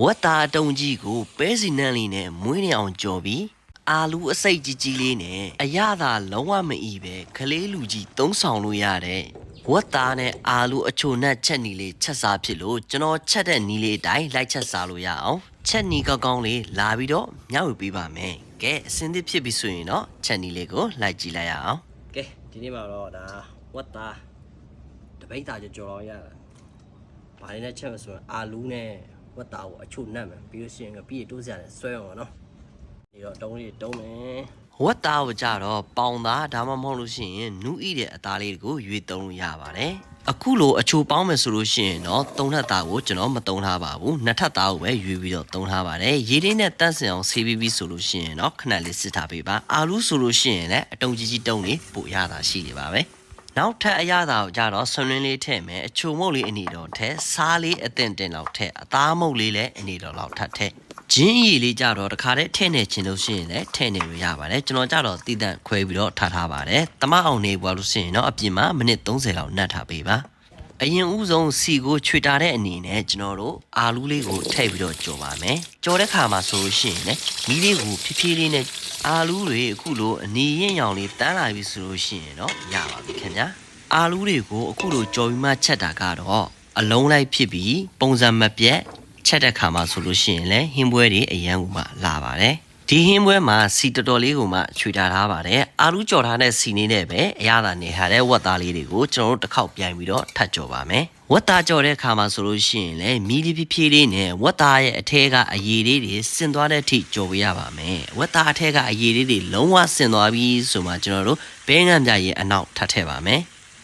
ဝတ်သားတုံးကြီးကိုပဲစီနန်းလေးနဲ့မွေးနေအောင်ကြော်ပြီးအာလူအစိတ်ကြီးကြီးလေးနဲ့အရသာလုံးဝမအီပဲခလေးလူကြီးသုံးဆောင်လို့ရတဲ့ဝတ်သားနဲ့အာလူအချိုနတ်ချက်နီလေးချက်စားဖြစ်လို့ကျွန်တော်ချက်တဲ့နီလေးအတိုင်းလိုက်ချက်စားလို့ရအောင်ချက်နီကောင်းကောင်းလေးလာပြီးတော့မျှဝေပေးပါမယ်ကဲအစင်းသစ်ဖြစ်ပြီဆိုရင်တော့ချက်နီလေးကိုလိုက်ကြည့်လိုက်ရအောင်ကဲဒီနေ့မှာတော့ဒါဝတ်သားတပိတ်သားကြော်တော့ရတာဘာလေးနဲ့ချက်မဆိုရင်အာလူးနဲ့ ဝတ်သားကိုအချို့နတ်မယ်ပြီးလို့ရှိရင်ငါပြီးတိုးစရာနဲ့ဆွဲအောင်ပါနော်ဒီတော့တုံးလေးတုံးမယ်ဝတ်သားကိုကြတော့ပေါင်သားဒါမှမဟုတ်လို့ရှိရင်နူးဤတဲ့အသားလေးကိုရွေးသုံးလို့ရပါတယ်အခုလိုအချိုပေါင်းမယ်ဆိုလို့ရှိရင်တော့သုံးထပ်သားကိုကျွန်တော်မသုံးထားပါဘူးနှစ်ထပ်သားကိုပဲရွေးပြီးတော့သုံးထားပါတယ်ရေလေးနဲ့တန့်စင်အောင်ဆေးပြီးပြီးဆိုလို့ရှိရင်တော့ခဏလေးစစ်ထားပေးပါအာလူးဆိုလို့ရှိရင်လည်းအတုံကြီးကြီးတုံးလေးပို့ရတာရှိနေပါပဲ နောက်ထပ်အရသာကိုကြတော့ဆွန်လင်းလေးထည့်မယ်အချိုမုတ်လေးအနေတော့ထည့်စားလေးအသင့်တင်လောက်ထည့်အသားမုတ်လေးလည်းအနေတော့လောက်ထပ်ထည့်ဂျင်းရည်လေးကြတော့တခါတည်းထည့်နေခြင်းလို့ရှိရင်လည်းထည့်နေလို့ရပါတယ်ကျွန်တော်ကြတော့တည်တံ့ခွဲပြီးတော့ထားထားပါတယ်တမအောင်နေပွားလို့ရှိရင်တော့အပြင်မှာမိနစ်30လောက်နှက်ထားပေးပါ အရင်ဦးဆုံးစီကိုခြွေတာတဲ့အနေနဲ့ကျွန်တော်တို့အာလူးလေးကိုထည့်ပြီးတော့ကြော်ပါမယ်ကြော်တဲ့ခါမှာဆိုလို့ရှိရင်လည်းမီးလေးကိုဖြည်းဖြည်းလေးနဲ့အာလူးတွေအခုလိုအနီရင်ရောင်လေးတန်းလာပြီဆိုလို့ရှိရင်တော့ရပါပြီခင်ဗျာအာလူးတွေကိုအခုလိုကြော်ပြီးမှချက်တာကတော့အလုံးလိုက်ဖြစ်ပြီးပုံစံမပြတ်ချက်တဲ့ခါမှာဆိုလို့ရှိရင်လည်းဟင်းပွဲတွေအရန်ကူမှလာပါတယ် ဒီဟင်းပွဲမှာစီတော်တော်လေးကိုမှခြွေထားထားပါတယ်အာလူးကြော်ထားတဲ့စီနေနဲ့ပဲအရသာနေထားတဲ့ဝက်သားလေးတွေကိုကျွန်တော်တို့တစ်ခေါက်ပြိုင်ပြီးတော့ထပ်ကြော်ပါမယ်ဝက်သားကြော်တဲ့ခါမှာဆိုလို့ရှိရင်လည်းမီးလေးဖြည်းဖြည်းလေးနဲ့ဝက်သားရဲ့အထဲကအရည်လေးတွေစင်သွားတဲ့အထိကြော်ပေးရပါမယ်ဝက်သားအထဲကအရည်လေးတွေလုံးဝစင်သွားပြီဆိုမှကျွန်တော်တို့ဘဲငံပြရဲ့အနောက်ထပ်ထည့်ပါမယ်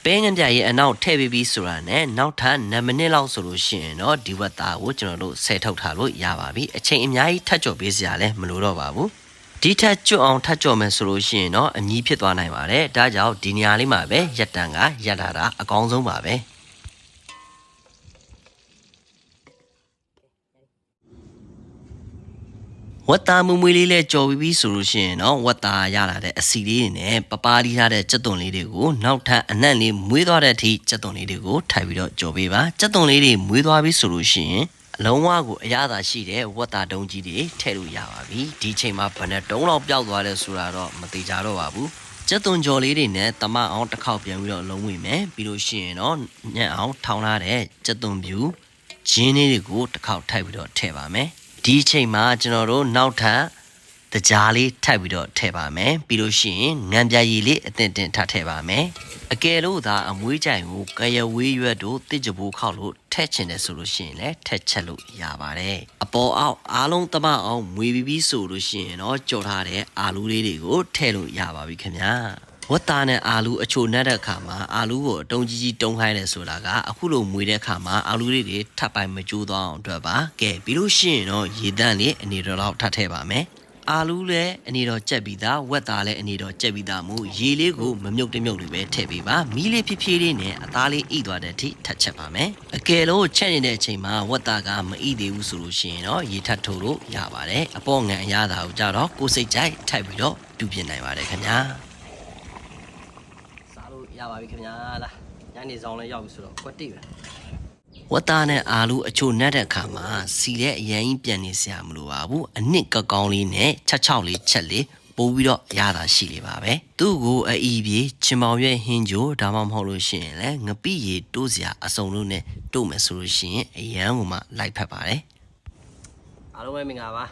ပဲငပြရဲ့အနောက်ထည့်ပြီးပြီးဆိုတာနဲ့နောက်ထပ်9မိနစ်လောက်ဆိုလို့ရှိရင်တော့ဒီဝက်သားကိုကျွန်တော်တို့ဆဲထုတ်ထားလို့ရပါပြီအချိန်အများကြီးထပ်ကြော်ပေးစရာလည်းမလိုတော့ပါဘူးဒီထက်ကျွတ်အောင်ထပ်ကြော်မယ်ဆိုလို့ရှိရင်တော့အမြည်ဖြစ်သွားနိုင်ပါတယ်ဒါကြောင့်ဒီနေရာလေးမှာပဲရက်တန်ကရက်ထားတာအကောင်းဆုံးပါပဲ ဝတ်သားမွေးမွေးလေးလဲကြော်ပြီးပြီဆိုလို့ရှိရင်တော့ဝတ်သားရလာတဲ့အစီလေးတွေနဲ့ပပားလေးထားတဲ့ကြက်သွန်လေးတွေကိုနောက်ထပ်အနံ့လေးမွေးသွားတဲ့အထိကြက်သွန်လေးတွေကိုထိုက်ပြီးတော့ကြော်ပေးပါကြက်သွန်လေးတွေမွေးသွားပြီဆိုလို့ရှိရင်အလုံးဝကိုအရသာရှိတဲ့ဝတ်သားတုံးကြီးတွေထည့်လို့ရပါပြီဒီချိန်မှာဘယ်နဲ့တုံးလောက်ပျောက်သွားလဲဆိုတာတော့မသေးကြတော့ပါဘူးကျက်သွန်ကြော်လေးတွေနဲ့တမအောင်တစ်ခေါက်ပြန်ပြီးတော့လုံးဝင်မယ်ပြီးလို့ရှိရင်တော့ညက်အောင်ထောင်းထားတဲ့ကျက်သွန်ပြူဂျင်းလေးတွေကိုတစ်ခေါက်ထိုက်ပြီးတော့ထည့်ပါမယ် ဒီအချိန်မှာကျွန်တော်တို့နောက်ထပ်တကြားလေးထပ်ပြီးတော့ထည့်ပါမယ်ပြီးလို့ရှိရင်ငံပြရည်လေးအသင့်တင်ထပ်ထည့်ပါမယ်အကယ်လို့သာအမွေးကြိုင်ကိုကရဝေးရွက်တို့တစ်ကြပိုးခောက်လို့ထည့်ချင်တယ်ဆိုလို့ရှိရင်လည်းထည့်ချက်လို့ရပါတယ်အပေါ်အောက်အားလုံးတမအောင်မွေပြီးပြီးဆိုလို့ရှိရင်တော့ကြော်ထားတဲ့အာလူးလေးတွေကိုထည့်လို့ရပါပြီခင်ဗျာ ဝတ်သားနဲ့အာလူးအချိုနဲ့တဲ့အခါမှာအာလူးကိုအတုံးကြီးကြီးတုံးခိုင်းတယ်ဆိုတာကအခုလိုမွေတဲ့အခါမှာအာလူးလေးတွေထပ်ပိုင်မကျိုးသွားအောင်အတွက်ပါကဲပြီးလို့ရှိရင်တော့ရေတန့်လေးအနေတော်လောက်ထပ်ထည့်ပါမယ်အာလူးလည်းအနေတော်ကြက်ပြီးသားဝက်သားလည်းအနေတော်ကြက်ပြီးသားမို့ရေလေးကိုမမြုပ်တမြုပ်လေးပဲထည့်ပေးပါမီးလေးဖြည်းဖြည်းလေးနဲ့အသားလေးဣသွားတဲ့အထိထပ်ချက်ပါမယ်အကယ်လို့ချက်နေတဲ့အချိန်မှာဝက်သားကမဣသေးဘူးဆိုလို့ရှိရင်တော့ရေထပ်ထိုးလို့ရပါတယ်အပေါ်ငံအရသာကိုကြတော့ကိုယ်စိတ်ကြိုက်ထိုက်ပြီးတော့တူပြင်နိုင်ပါတယ်ခင်ဗျာစားလို့ ရပါပြီခင်ဗျာလားညနေဆောင်လည်းရောက်ပြီဆိုတော့ကွက်တိပဲ ဝတ်သားနဲ့အာလူအချိုနှက်တဲ့အခါမှာစီတဲ့အရင်ကြီးပြန်နေစရာမလိုပါဘူးအနှစ်ကောက်ကောင်းလေးနဲ့ချက်ချောက်လေးချက်လေးပိုးပြီးတော့ရတာရှိလေပါပဲသူ့ကိုအီပြေချင်မောင်ရဲ့ဟင်းကြိုဒါမှမဟုတ်လို့ရှိရင်လည်းငပိရီတိုးစရာအစုံလို့နဲ့တိုးမယ်ဆိုလို့ရှိရင်အရန်ကမှလိုက်ဖက်ပါတယ် အားလုံးပဲမင်္ဂလာပါ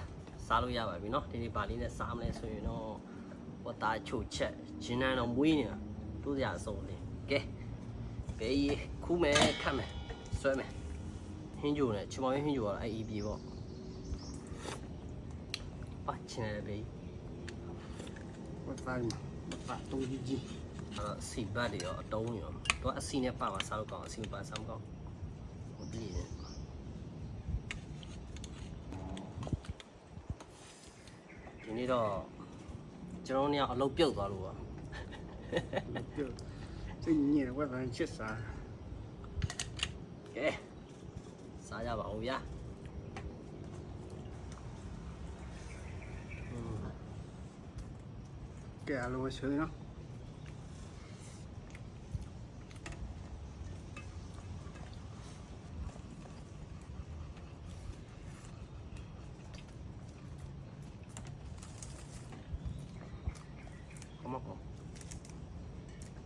စားလို့ရပါပြီเนาะဒီနေ့ပါလေးနဲ့စားမလဲဆိုရင်တော့ဝတ်သားချိုချက်ဂျင်းနန်းတော့မွေးနေတာ သူ့စရာအစုံလေးကဲဘယ်ကြီးခူးမယ်ခတ်မယ်ဆွဲမယ်ဟင်းကြိုနဲ့ချမောင်းဟင်းကြိုကတော့အဲ့ EP ပေါ့ပါချင်တယ်ဘယ်ကြီးဝတ်သားမှာပတ်တုံးကြီးကြီးအဲ့စီဘတ်တွေရောအတုံးရောတော့အစီနဲ့ပတ်ပါစားလို့ကောင်းအစီပါစားမကောင်းဟိုပြည်တယ်ဒီနေ့တော့ကျွန်တော်တို့ကအလုပ်ပြုတ်သွားလို့ပါ ပြုတ်စိတ်ညစ်ဝတ်သားချစ်စားကဲစားကြပါဦးဗျာอืม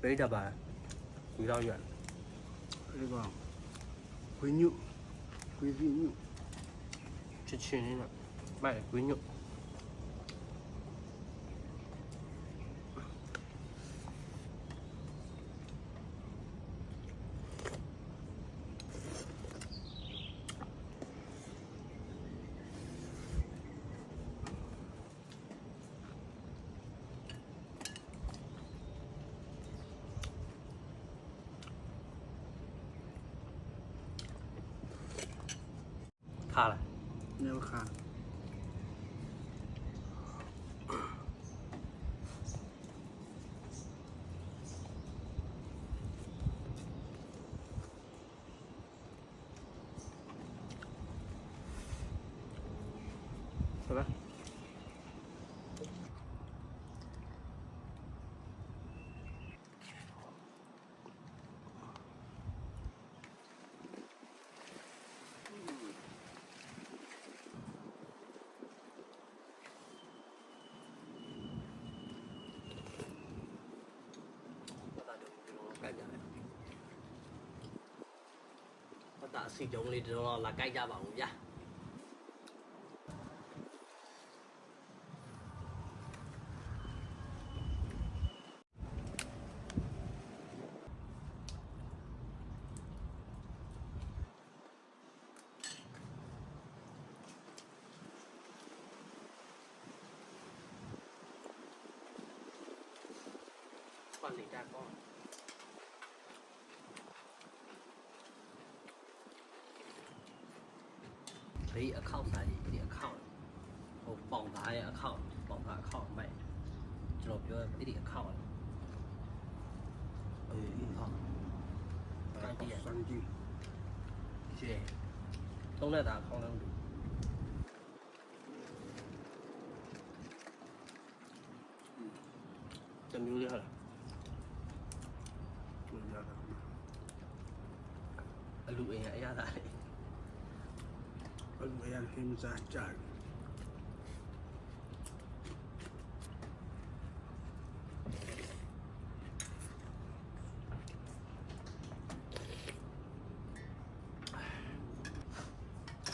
ပရိသတ်ပါဒီတော့ရတယ်ဒီကောင်ဂွေညုဂွေစီညုချစ်ချင်းလေးနဲ့မိုက်ဂွေညု 卡了。没有卡。走吧。 ဘာသာအစီတုံးလေးဒီလိုတော့လာကြိုက်ကြပါဦးဗျာ quản lý cha con 陪 account 三的，一下靠后帮他 account，卖，知道不？点靠了。哎，硬，干，谢，都来打康两。真牛厉害了！真厉害了！录，哎呀，咋的？Podwojan tym zachciali.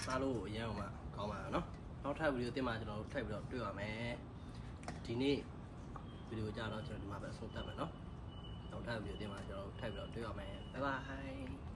Alo, nhau mà, còn mà nó. ောက်ထပ်ဗီဒီယိုတင်မှာကျွန်တော်တို့ထပ်ပြီးတော့တွေ့ပါမယ်ဒီနေ့ဗီဒီယိုကြတော့ကျွန်တော်ဒီမှာပဲအဆုံးသတ်မယ်เนาะနောက်ထပ်ဗီဒီယိုတင်မှာကျွန်တော်တို့ထပ်ပြီးတော့တွေ့ပါမယ်ဘိုင်ဘိုင်